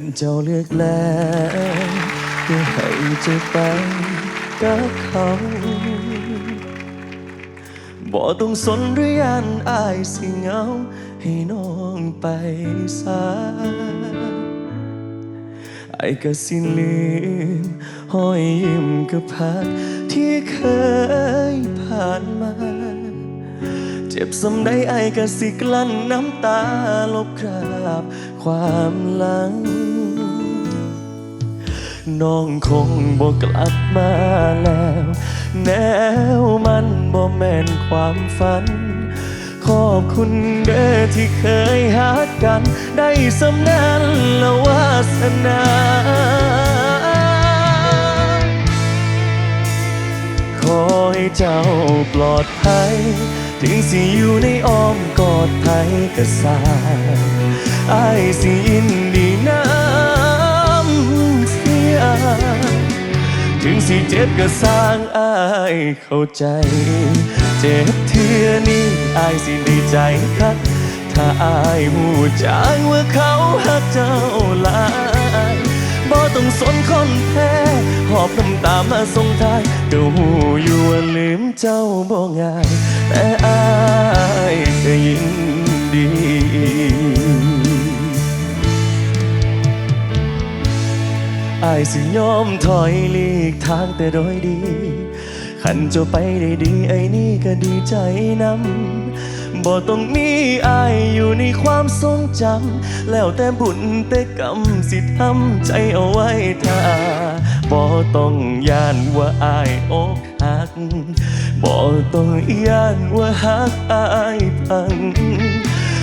นเจ้าเลือกแล้วก็ให้เจะไปกับเขาบ่ต้องสนหรือยันอายสิเหงา ให้น้องไปซาไอ้ก็สิลืมห้อยยิ้มกับพักที่เคยผ่านมา เจ็บสำใดไอ้ก็สิกลั้นน้ำตาลบคราบความหลัง น้องคงบอกกลับมาแล้ว แนวมันบ่แม่นความฝัน ขอบคุณเด้อที่เคยหากัน ได้สำนันละวาสนาขอให้เจ้าปลอดภัย ถึงสิอยู่ในอ้อมกอดไทยกษาอายสิยินดีน้ำเสีย ถึงสิเจ็บก็สร้างอายเข้าใจ เจ็บเทื่อนี้อายสิดีใจคัก ถ้าอายหูจางว่าเขาหักเจ้าหลายบ่ต้องสนคนแพ้ อบน้ำตามาส่งท้ายก็หูอยู่ว่าลืมเจ้าบ่ง่าย แต่อายก็ยินดีอายสิยอมถอยลีกทางแต่โดยดีขันจะไปได้ดีไอ้นี่ก็ดีใจนำบ่ต้องมีอายอยู่ในความทรงจำแล้วแต่บุญแต่กรรมสิทำใจเอาไว้ท่า บ่ต้องย่านว่าอายอกหักบ่ต้องย่านว่าหักอายพัง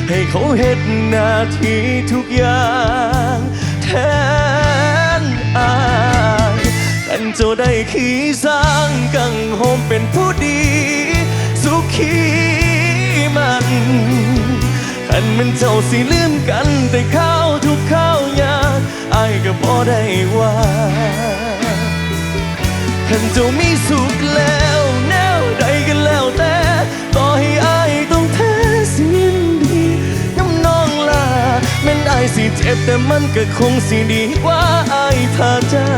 ให้เขาเฮ็ดหน้าที่ทุกอย่างแทนอายกันเจ้าได้ขี่สร้างกังโฮมเป็นผู้ดี สุขีมันขันมันเจ้าสิลืมกันแต่ข้าวทุกข้าวยากอายก็บ่ได้ว่า ท่านเจ้ามีสุขแล้วแนวใดกันแล้วแต่ต่อให้อายต้องแท้สิ้นดีน้ำน้องลาแม่นอายสิเจ็บแต่มันก็คงสิดีกว่าอายพาเจ้า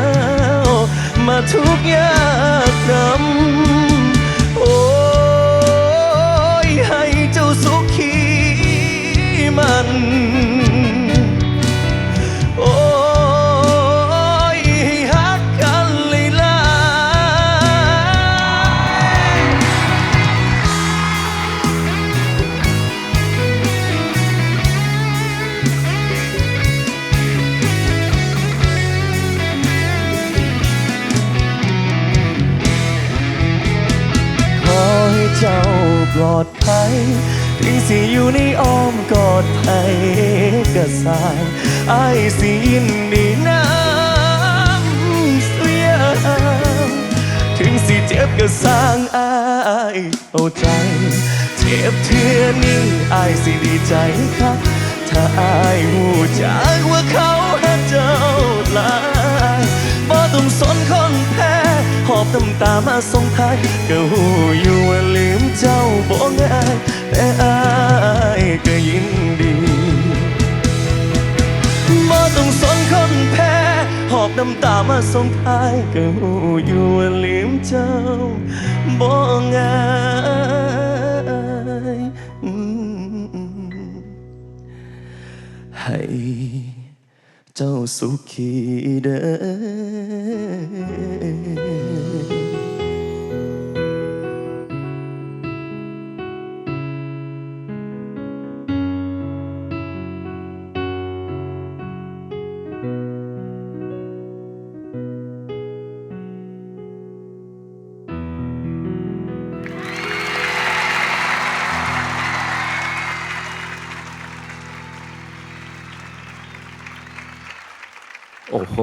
มาทุกยากนำ เจ้าปลอดภัยถึงสิอยู่ในอ้อมกอดไทยก็สางไอ้สิยินดีน้ำเสียถึงสิเจ็บก็สร้างอายเอาใจ เจ็บเทื่อนี้อายสิดีใจครับ ถ้าไอายหูจากว่าเขาหักเจ้าลายบ่ต้องสนคนแพ้หอบน้ำตามาส่งท้ายก็หูอยู่ เจ้าบ่ง่ายแต่อายก็ยินดีบ่ต้องสนคนแพ้หอบน้ำตามาส่งท้ายก็หูอยู่ว่าลืมเจ้าบ่ง่ายให้เจ้าสุขีเด้อ โอ้โห